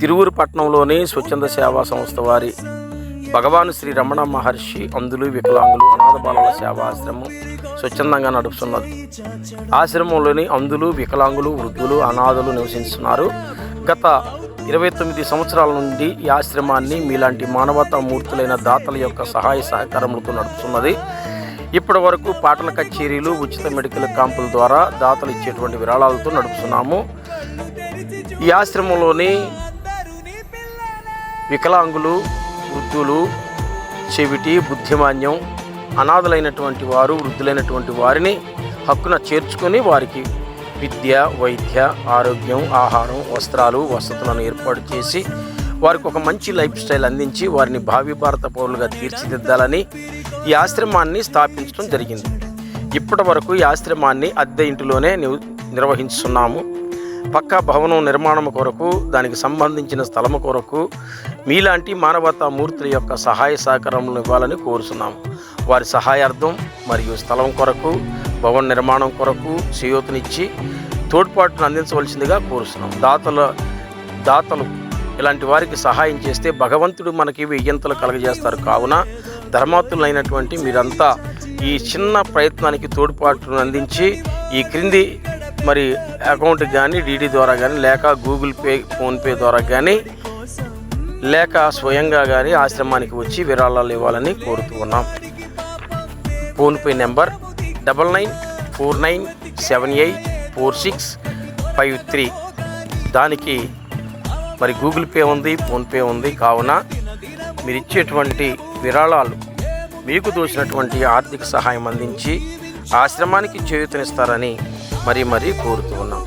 తిరువురు పట్టణంలోని స్వచ్ఛంద సేవా సంస్థ వారి భగవాన్ శ్రీ రమణ మహర్షి అందులు వికలాంగులు అనాథ బాలల సేవా ఆశ్రమం స్వచ్ఛందంగా నడుపుతున్నది. ఆశ్రమంలోని అందులు వికలాంగులు వృద్ధులు అనాథలు నివసిస్తున్నారు. గత ఇరవై తొమ్మిది సంవత్సరాల నుండి ఈ ఆశ్రమాన్ని మీలాంటి మానవతా మూర్తులైన దాతల యొక్క సహాయ సహకారములతో నడుపుతున్నది. ఇప్పటి వరకు పాటల కచేరీలు ఉచిత మెడికల్ క్యాంపుల ద్వారా దాతలు ఇచ్చేటువంటి విరాళాలతో నడుపుతున్నాము. ఈ ఆశ్రమంలోని వికలాంగులు వృద్ధులు చెవిటి బుద్ధిమాన్యం అనాథలైనటువంటి వారు వృద్ధులైనటువంటి వారిని హక్కున చేర్చుకొని వారికి విద్య వైద్య ఆరోగ్యం ఆహారం వస్త్రాలు వసతులను ఏర్పాటు చేసి వారికి ఒక మంచి లైఫ్ స్టైల్ అందించి వారిని భావి భారత పౌరులుగా తీర్చిదిద్దాలని ఈ ఆశ్రమాన్ని స్థాపించడం జరిగింది. ఇప్పటి వరకు ఈ ఆశ్రమాన్ని అద్దె ఇంటిలోనే నిర్వహిస్తున్నాము పక్కా భవనం నిర్మాణం కొరకు దానికి సంబంధించిన స్థలము కొరకు మీలాంటి మానవతా మూర్తుల యొక్క సహాయ సహకారములు ఇవ్వాలని కోరుతున్నాము వారి సహాయార్థం మరియు స్థలం కొరకు భవన నిర్మాణం కొరకు చేయూతనిచ్చి తోడ్పాటును అందించవలసిందిగా కోరుస్తున్నాం దాతల దాతలు ఇలాంటి వారికి సహాయం చేస్తే భగవంతుడు మనకి వెయ్యంతలు కలగజేస్తారు. కావున ధర్మాతులైనటువంటి మీరంతా ఈ చిన్న ప్రయత్నానికి తోడ్పాటును అందించి ఈ క్రింది మరి అకౌంట్ కానీ డీడీ ద్వారా కానీ లేక గూగుల్ పే ఫోన్పే ద్వారా కానీ లేక స్వయంగా కానీ ఆశ్రమానికి వచ్చి విరాళాలు ఇవ్వాలని కోరుతున్నాం PhonePe number double nine four nine seven eight four six five three. దానికి మరి గూగుల్ పే ఉంది ఫోన్పే ఉంది. కావున మీరు ఇచ్చేటువంటి విరాళాలు మీకు దోచినటువంటి ఆర్థిక సహాయం అందించి ఆశ్రమానికి చేయూతనిస్తారని మరీ మరీ కోరుతూ ఉన్నాం